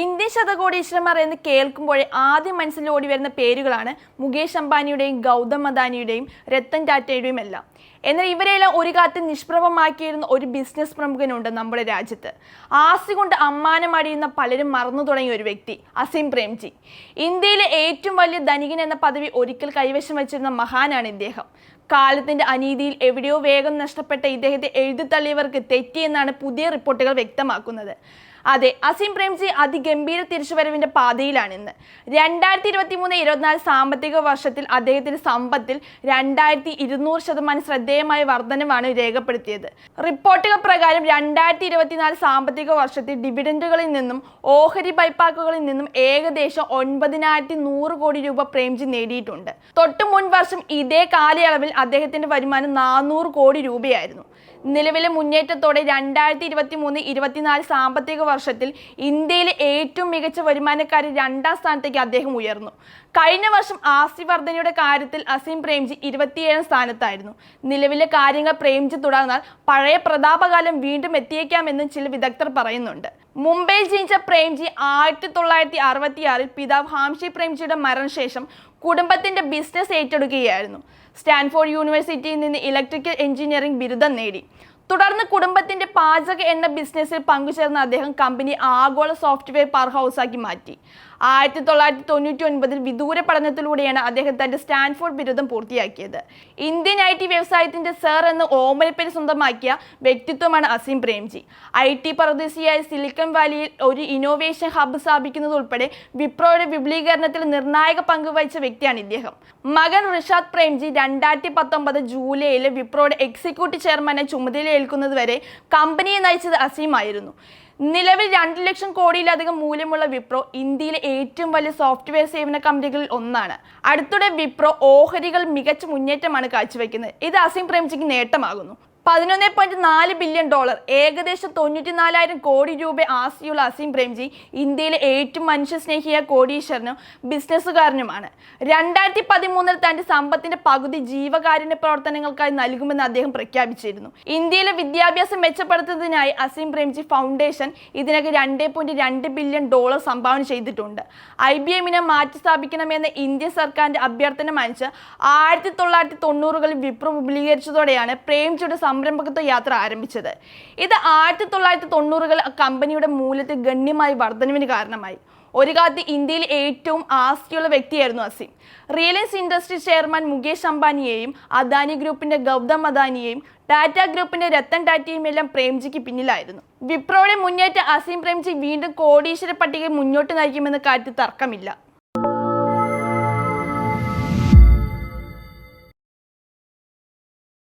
Indian ശതകോടീശ്വരന്മാർ എന്ന് കേൾക്കുമ്പോഴേ ആദ്യം മനസ്സിൽ ഓടി വരുന്ന പേരുകളാണ് മുകേഷ് അംബാനിയുടെയും ഗൗതം അദാനിയുടെയും രത്തൻ ടാറ്റയുടെയും എല്ലാം. എന്നാൽ ഇവരെല്ലാം ഒരു കാലത്ത് നിഷ്പ്രഭമാക്കിയിരുന്ന ഒരു ബിസിനസ് പ്രമുഖനുണ്ട് നമ്മുടെ രാജ്യത്ത്. ആസി കൊണ്ട് അമ്മാനം അടിയുന്ന പലരും മറന്നു തുടങ്ങിയ ഒരു വ്യക്തി അസീം പ്രേംജി. ഇന്ത്യയിലെ ഏറ്റവും വലിയ ധനികൻ എന്ന പദവി ഒരിക്കൽ കൈവശം വച്ചിരുന്ന മഹാനാണ് ഇദ്ദേഹം. കാലത്തിന്റെ അനീതിയിൽ എവിടെയോ വേഗം നഷ്ടപ്പെട്ട ഇദ്ദേഹത്തെ എഴുതിത്തള്ളിയവർക്ക് തെറ്റിയെന്നാണ് പുതിയ റിപ്പോർട്ടുകൾ വ്യക്തമാക്കുന്നത്. അതെ അസീം പ്രേംജി അതിഗംഭീര തിരിച്ചുവരവിന്റെ പാതയിലാണ് ഇന്ന് രണ്ടായിരത്തി ഇരുപത്തി മൂന്ന് ഇരുപത്തിനാല് സാമ്പത്തിക വർഷത്തിൽ അദ്ദേഹത്തിന്റെ സമ്പത്തിൽ രണ്ടായിരത്തി ഇരുന്നൂറ് ശതമാനം ശ്രദ്ധേയമായ വർധനമാണ് രേഖപ്പെടുത്തിയത്. റിപ്പോർട്ടുകൾ പ്രകാരം രണ്ടായിരത്തി ഇരുപത്തിനാല് സാമ്പത്തിക വർഷത്തിൽ ഡിവിഡൻഡുകളിൽ നിന്നും ഓഹരി ബൈപ്പാക്കുകളിൽ നിന്നും ഏകദേശം ഒൻപതിനായിരത്തി നൂറ് കോടി രൂപ പ്രേംജി നേടിയിട്ടുണ്ട്. തൊട്ടു മുൻ വർഷം ഇതേ കാലയളവിൽ അദ്ദേഹത്തിന്റെ വരുമാനം നാനൂറ് കോടി രൂപയായിരുന്നു. നിലവിലെ മുന്നേറ്റത്തോടെ രണ്ടായിരത്തി ഇരുപത്തി മൂന്ന് ഇരുപത്തിനാല് സാമ്പത്തിക വർഷത്തിൽ ഇന്ത്യയിലെ ഏറ്റവും മികച്ച വരുമാനക്കാരിൽ രണ്ടാം സ്ഥാനത്തേക്ക് അദ്ദേഹം ഉയർന്നു. കഴിഞ്ഞ വർഷം ആസ്തി വർധനയുടെ കാര്യത്തിൽ അസീം പ്രേംജി ഇരുപത്തിയേഴാം സ്ഥാനത്തായിരുന്നു. നിലവിലെ കാര്യങ്ങൾ പ്രേംജി തുടർന്നാൽ പഴയ പ്രതാപകാലം വീണ്ടും എത്തിയേക്കാമെന്നും ചില വിദഗ്ധർ പറയുന്നുണ്ട്. മുംബൈയിൽ ജനിച്ച പ്രേംജി ആയിരത്തി തൊള്ളായിരത്തി അറുപത്തിയാറിൽ പിതാവ് ഹാംഷി പ്രേംജിയുടെ മരണശേഷം കുടുംബത്തിന്റെ ബിസിനസ് ഏറ്റെടുക്കുകയായിരുന്നു. സ്റ്റാൻഫോർഡ് യൂണിവേഴ്സിറ്റിയിൽ നിന്ന് ഇലക്ട്രിക്കൽ എഞ്ചിനീയറിംഗ് ബിരുദം നേടി. തുടർന്ന് കുടുംബത്തിന്റെ പാചക എണ്ണ ബിസിനസ്സിൽ പങ്കുചേർന്ന അദ്ദേഹം കമ്പനി ആഗോള സോഫ്റ്റ്വെയർ പവർ ഹൗസാക്കി മാറ്റി. ആയിരത്തി തൊള്ളായിരത്തി തൊണ്ണൂറ്റി ഒൻപതിൽ വിദൂര പഠനത്തിലൂടെയാണ് അദ്ദേഹം തന്റെ സ്റ്റാൻഫോർഡ് ബിരുദം പൂർത്തിയാക്കിയത്. ഇന്ത്യൻ ഐ ടി വ്യവസായത്തിന്റെ സർ എന്ന് ഓമനപ്പേര് സ്വന്തമാക്കിയ വ്യക്തിത്വമാണ് അസീം പ്രേംജി. ഐ ടി പ്രദേശിയായ സിലിക്കൺ വാലിയിൽ ഒരു ഇന്നോവേഷൻ ഹബ്ബ് സ്ഥാപിക്കുന്നത് ഉൾപ്പെടെ വിപ്രോയുടെ വിപുലീകരണത്തിൽ നിർണായക പങ്ക് വഹിച്ച വ്യക്തിയാണ് ഇദ്ദേഹം. മകൻ ഋഷാദ് പ്രേംജി രണ്ടായിരത്തി പത്തൊമ്പത് ജൂലൈയിൽ വിപ്രോയുടെ എക്സിക്യൂട്ടീവ് ചെയർമാനെ ചുമതലയേൽക്കുന്നത് വരെ കമ്പനിയെ നയിച്ചത് അസീമായിരുന്നു നിലവിൽ രണ്ട് ലക്ഷം കോടിയിലധികം മൂല്യമുള്ള വിപ്രോ ഇന്ത്യയിലെ ഏറ്റവും വലിയ സോഫ്റ്റ്വെയർ സേവന കമ്പനികളിൽ ഒന്നാണ്. അടുത്തിടെ വിപ്രോ ഓഹരികൾ മികച്ച മുന്നേറ്റമാണ് കാഴ്ചവെക്കുന്നത്. ഇത് അസീം പ്രേംജിക്ക് നേട്ടമാകുന്നു. പതിനൊന്ന് പോയിന്റ് നാല് ബില്യൺ ഡോളർ ഏകദേശം തൊണ്ണൂറ്റി നാലായിരം കോടി രൂപ ആസ്തിയുള്ള അസീം പ്രേംജി ഇന്ത്യയിലെ ഏറ്റവും മനുഷ്യസ്നേഹിയായ കോടീശ്വരനും ബിസിനസ്സുകാരനുമാണ്. രണ്ടായിരത്തി പതിമൂന്നിൽ തന്റെ സമ്പത്തിന്റെ പകുതി ജീവകാരുണ്യ പ്രവർത്തനങ്ങൾക്കായി നൽകുമെന്ന് അദ്ദേഹം പ്രഖ്യാപിച്ചിരുന്നു. ഇന്ത്യയിലെ വിദ്യാഭ്യാസം മെച്ചപ്പെടുത്തുന്നതിനായി അസീം പ്രേംജി ഫൗണ്ടേഷൻ ഇതിനകം രണ്ട് പോയിന്റ് രണ്ട് ബില്യൺ ഡോളർ സംഭാവന ചെയ്തിട്ടുണ്ട്. ഐ ബി എമ്മിനെ മാറ്റി സ്ഥാപിക്കണമെന്ന ഇന്ത്യൻ സർക്കാരിന്റെ അഭ്യർത്ഥന മാനിച്ച് ആയിരത്തി തൊള്ളായിരത്തി തൊണ്ണൂറുകളിൽ വിപ്രം വിപുലീകരിച്ചതോടെയാണ് പ്രേംജിയുടെ സംരംഭകത്വ യാത്ര ആരംഭിച്ചത്. ഇത് ആയിരത്തി തൊള്ളായിരത്തി തൊണ്ണൂറുകൾ കമ്പനിയുടെ മൂല്യത്തിൽ ഗണ്യമായി വർധനവിന് കാരണമായി. ഒരു കാലത്ത് ഇന്ത്യയിൽ ഏറ്റവും ആസ്തിയുള്ള വ്യക്തിയായിരുന്നു അസീം. റിയലൻസ് ഇൻഡസ്ട്രി ചെയർമാൻ മുകേഷ് അംബാനിയെയും അദാനി ഗ്രൂപ്പിന്റെ ഗൗതം അദാനിയെയും ടാറ്റ ഗ്രൂപ്പിന്റെ രത്തൻ ടാറ്റയും എല്ലാം പ്രേംജിക്ക് പിന്നിലായിരുന്നു. വിപ്രോയുടെ മുന്നേറ്റ അസീം പ്രേംജി വീണ്ടും കോടീശ്വര പട്ടികയിൽ മുന്നോട്ട് നയിക്കുമെന്ന കാര്യത്തിൽ തർക്കമില്ല.